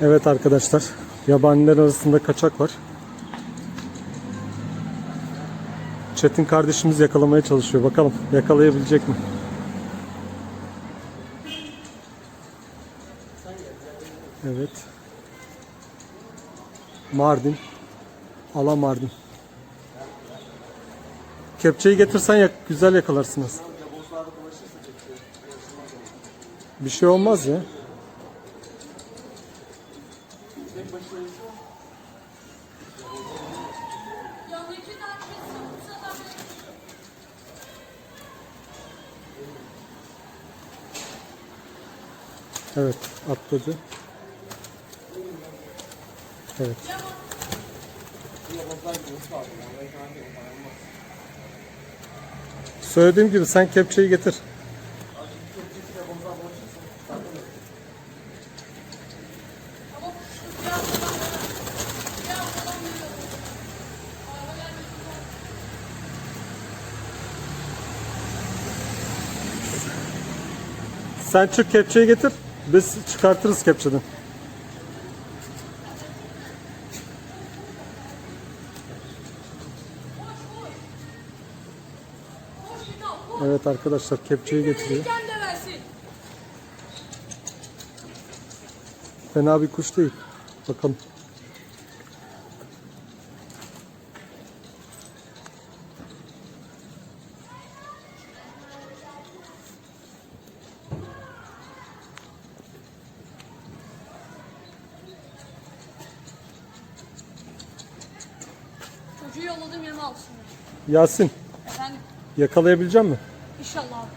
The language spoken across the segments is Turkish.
Evet arkadaşlar. Yabaniler arasında kaçak var. Çetin kardeşimiz yakalamaya çalışıyor. Bakalım yakalayabilecek mi? Evet. Mardin. Ala Mardin. Kepçeyi getirsen yak güzel yakalarsınız. Bir şey olmaz ya. Evet atladı. Evet. Söylediğim gibi sen kepçeyi getir. Sen çık kepçeyi getir. Biz çıkartırız kepçeden. Evet arkadaşlar kepçeyi getiriyor. Fena bir kuş değil. Bakalım. Yolladım yerime alsın. Yasin Efendim yakalayabilecek mi? inşallah abi.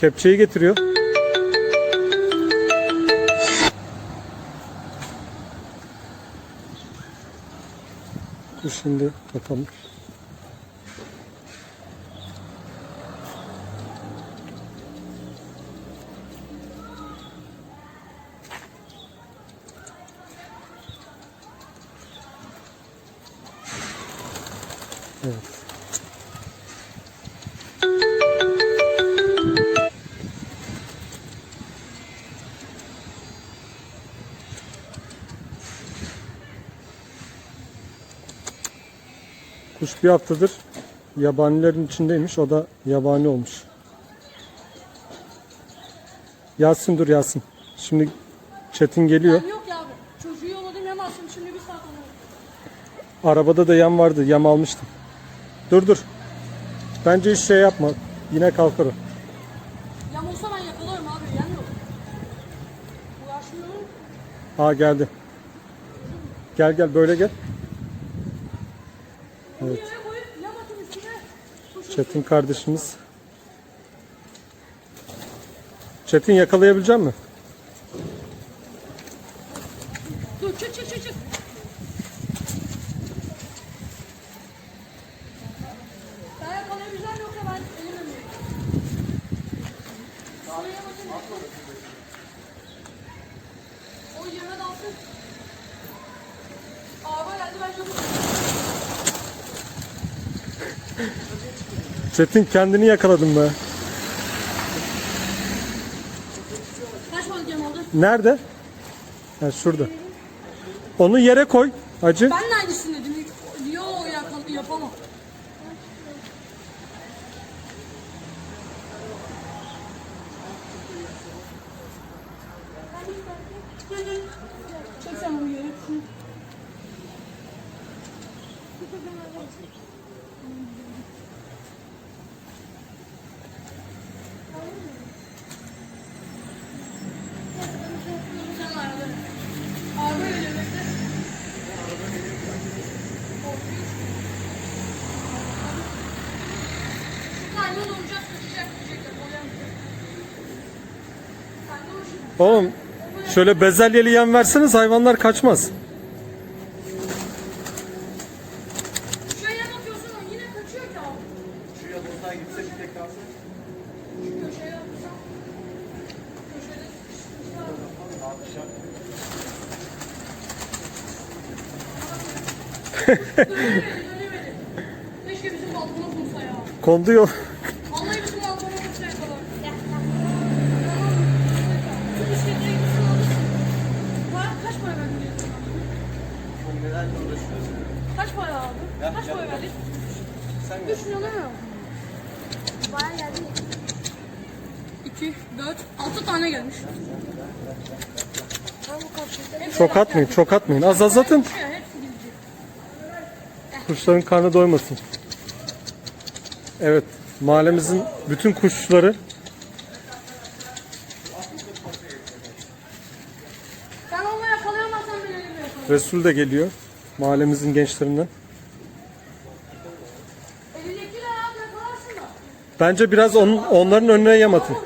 Kepçeyi getiriyor. Dur şimdi bakalım. Evet. Kuş bir haftadır yabanilerin içindeymiş. O da yabani olmuş. Yasin dur Yasin. Şimdi Çetin geliyor. Ben yok ya abi. Çocuğu yolladım alsın. Şimdi bir saat onu. Arabada da yem vardı. Yem almıştım. Dur dur. Bence hiç şey yapma. Yine kalkar o. Yam olsa ben yakalarım abi. Yok. Uğraşmıyorum. Aa geldi. Gel gel böyle gel. Kuşun Çetin kardeşimiz. Çetin yakalayabilecek mi? Dur çık çık çık çık. Ben yakalayabileceğim yoksa ben elimle mi? Oraya bakın. O yeme dalsın. Araba geldi ben çabuk. Çetin kendini yakaladın be. Kaç balık oldu? Nerede? Ha, şurada. Onu yere koy. Acı. Ben de aynısını dedim. Yo yakal yapamam. Çek sen bunu yere. Oğlum şöyle bezelyeli yem verseniz hayvanlar kaçmaz. Şuraya bakıyorsun nelerle uğraşıyorsun? Kaç para aldın? Ya, Kaç para verdin? Sen ver. 3? Bayağı geldi. 2, 4, 6 tane gelmiş. Çok atmayın, çok atmayın. Az az atın. Kuşların karnı doymasın. Evet, mahallemizin bütün kuşları Resul de geliyor. Mahallemizin gençlerinden. Bence biraz on, onların önüne yem atın.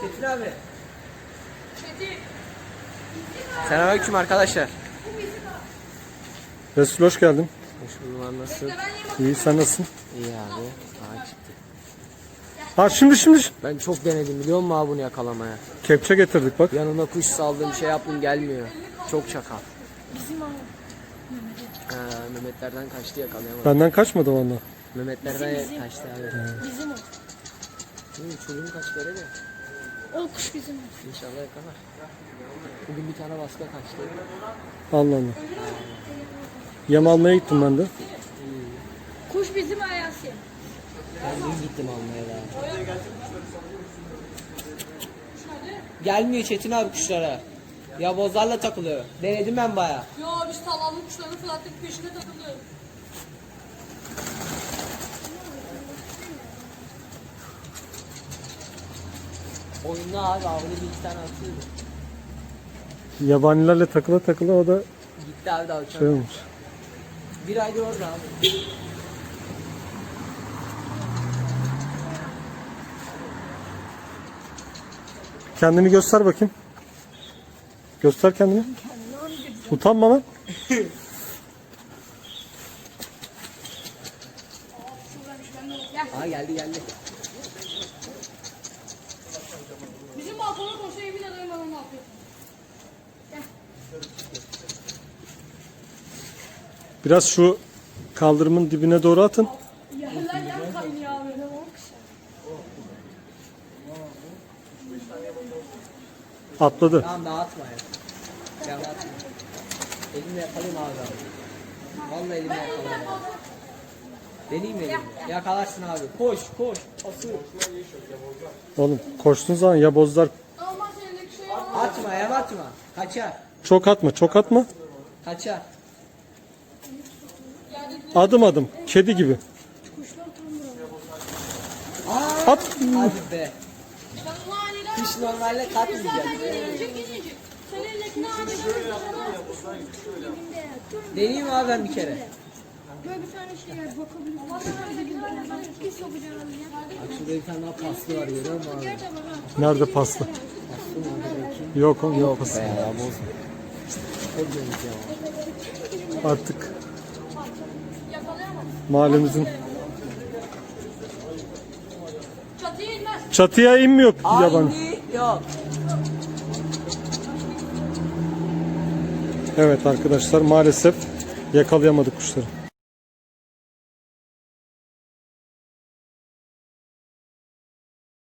Çetin abi. Selamünaleyküm arkadaşlar. Resul hoş geldin. Hoş bulduk abi nasılsın? İyi, sen nasılsın? İyi abi. Aa çıktı. Ha şimdi şimdi Ben çok denedim biliyor musun abi bunu yakalamaya? kepçe getirdik bak. Yanına kuş saldım şey yaptım gelmiyor. Çok çakal. Bizim ama. Ha, Mehmetlerden kaçtı yakalayamadım. Benden kaçmadı valla. Mehmetlerden kaçtı abi. Bizim o. Hı, çocuğun kaç kere de. O kuş bizim. İnşallah yakalar. Bugün bir tane baska kaçtı. Allah Allah. Yem almaya gittim ben de. Kuş bizim Ayasi. Ben dün gittim almaya da. Gelmiyor Çetin abi kuşlara. Ya bozlarla takılıyor. Denedim ben baya. Yo biz tavanlı kuşların fırlattık peşine takıldı. Oyunda abi avlu bir iki tane atıyordu. Yabanilerle takıla takıla o da Gitti abi daha şey uçak. olmuş. Bir aydır orada abi. Kendini göster bakayım. Göster kendini. Utanma lan. Aa geldi geldi. Bizim balkona koşa yemin ederim ben onu yapıyorum. Biraz şu kaldırımın dibine doğru atın. Yerler yan kaynıyor abi. Atladı. Tamam dağıtma ya. Elimle yakalayayım abi abi. Vallahi elimle yakalayayım. Deneyeyim mi elimle? Yakalarsın abi. Koş koş. Asıl. Oğlum koştuğun zaman yabozlar. Atma ya atma. Kaçar. çok atma çok atma. Kaçar. Adım adım. Kedi gibi. Aa, At. Hadi be. Kuş normalde katmayacak. zaten yenilecek Deneyeyim abi ben bir kere. Böyle bir tane şey ben iki sokacağım şurada bir tane daha paslı var görüyor musun abi? Nerede paslı? Yok oğlum yok paslı. ya bozma. Çok güzel ya. Artık mahallemizin Çatıya inmez. çatıya inmiyor yabani. Aynı yok. Evet arkadaşlar maalesef yakalayamadık kuşları.